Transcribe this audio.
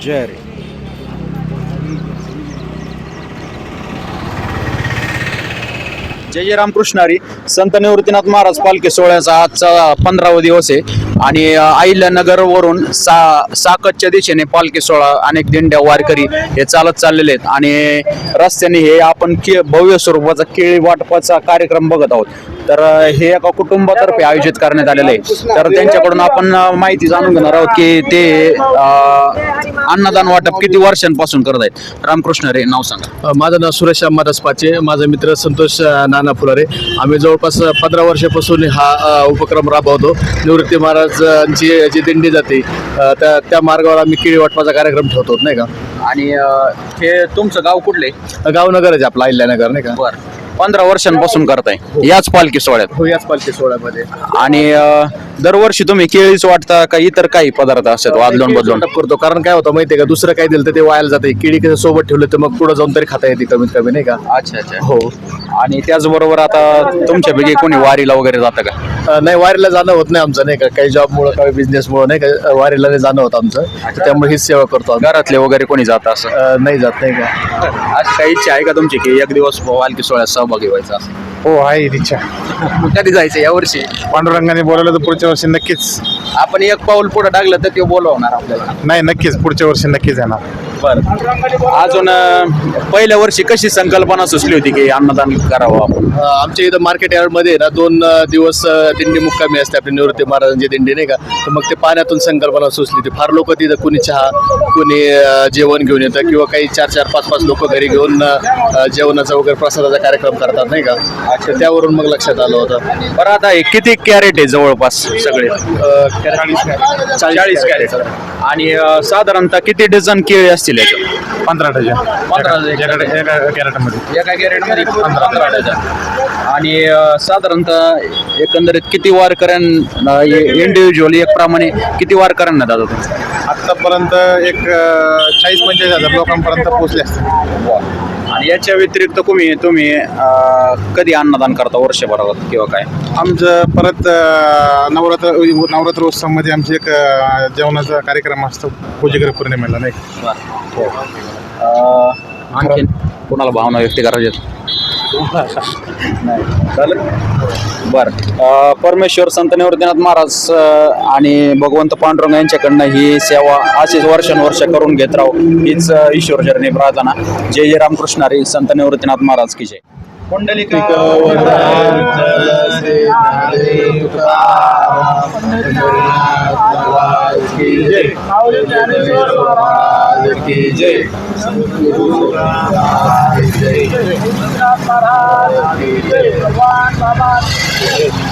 Jerry. जय जय रामकृष्ण हरी. संत निवृत्तीनाथ महाराज पालखी सोहळ्याचा आजचा पंधरावा दिवस आहे. आणि अहिल्यानगरवरून सा साकतच्या दिशेने पालखी सोहळा अनेक दिंड्या वारकरी हे चालत चाललेले आहेत. आणि रस्त्याने हे आपण के भव्य स्वरूपाचा केळी वाटपाचा कार्यक्रम बघत आहोत. तर हे एका कुटुंबातर्फे आयोजित करण्यात आलेलं आहे. तर त्यांच्याकडून आपण माहिती जाणून घेणार आहोत की ते अन्नदान वाटप किती वर्षांपासून करत आहेत? रामकृष्ण रे नाव सांगा. माझं नाव सुरेश अंबादास पाचे माझा मित्र संतोष अ, नाना फुलारे. आम्ही जवळपास पंधरा वर्षापासून हा अ, उपक्रम राबवतो. निवृत्ती महाराजांची जी दिंडी जाते अ, त्या त्या मार्गावर आम्ही केळी वाटपाचा कार्यक्रम ठेवतो नाही का? आणि अ, हे तुमचं गाव कुठले? गावनगर आहे आपला अहिल्यानगर नाही का? बर. पंधरा वर्षांपासून करताय. याच पालखी सोहळ्यात. हो याच पालखी सोहळ्यामध्ये. आणि अ, दरवर्षी तुम्ही केळीच वाटता का इतर काही पदार्थ असतात वादलून बदलून? वाटप करतो. कारण काय होतं माहितीये का दुसरं काय दिलं तर ते वायाला जाते केळी कसं सोबत ठेवलं तर मग पुढे जाऊन तरी खाता येते कमीत कमी नाही का? अच्छा अच्छा. हो. आणि त्याचबरोबर आता तुमच्यापैकी कोणी वारीला वगैरे जातं का? अ, नाही वारीला जाणं होत नाही आमचं नाही का? काही जॉबमुळं काही बिझनेसमुळं नाही का? वारीला नाही जाणं होतं आमचं तर त्यामुळे हीच सेवा करतो आम्ही. घरातले वगैरे कोणी जात असं? अ, नाही जात नाही का? आज काही इच्छा आहे का तुमची की एक दिवस पालखी सोहळ्यात सहभागी व्हायचा असं? हो आहे इच्छा कधी जायचं यावर्षी पांडुरंगाने बोलावलं तर पुढच्या वर्षी नक्कीच. आपण एक पाऊल पुढे टाकलं तर ते बोलवणार आपल्याला. नाही नक्कीच पुढच्या वर्षी नक्कीच येणार. बरं. अजून अ, पहिल्या वर्षी कशी संकल्पना सुचली होती की अन्नदान करावं आपण? अ, आमच्या इथं मार्केट यार्डमध्ये ना दोन अ, दिवस अ, दिंडी मुक्कामी असते आपली निवृत्ती महाराजांची दिंडी नाही का? तर मग ते पाण्यातून संकल्पना सुचली ती फार लोक तिथं कुणी चहा कुणी अ, जेवण घेऊन येतं किंवा काही चार चार पाच पाच लोक घरी घेऊन अ, जेवणाचा वगैरे प्रसादाचा कार्यक्रम करतात नाही का? तर त्यावरून मग लक्षात आलं होतं. बरं आता हे किती कॅरेट आहे जवळपास सगळे? चाळीस कॅरेट. आणि अ, साधारणतः किती डझन केळी असतील याच्यात? पंधरा डझन. पंधरा डझन. कॅरेटमध्ये. एका कॅरेटमध्ये पंधरा डझन. आणि अ, साधारणतः एकंदरीत किती वारकऱ्यांना इंडिव्हिज्युअली एक प्रमाणे किती वारकऱ्यांना जातो तुम्ही? आत्तापर्यंत एक चाळीस पंचेचाळीस हजार लोकांपर्यंत पोहोचले असते आणि याच्या व्यतिरिक्त तुम्ही तुम्ही अ, कधी अन्नदान करता वर्षभरात किंवा काय? आमचं परत अं, नवरात्र नवरात्र उत्सवामध्ये आमचे एक अं, जेवणाचा कार्यक्रम असतो पूजेकर पौर्णिमेला नाही अ, आणखीन कोणाला भावना व्यक्त करायच्या चालेल? बर. परमेश्वर संत निवृत्तीनाथ महाराज आणि भगवंत पांडुरंग यांच्याकडनं ही सेवा अशीच वर्षानुवर्ष करून घेत राहू हीच ईश्वर चरणी प्रार्थना. जय जय रामकृष्ण हरी संत निवृत्तीनाथ महाराज की जय. कुंडलिका जय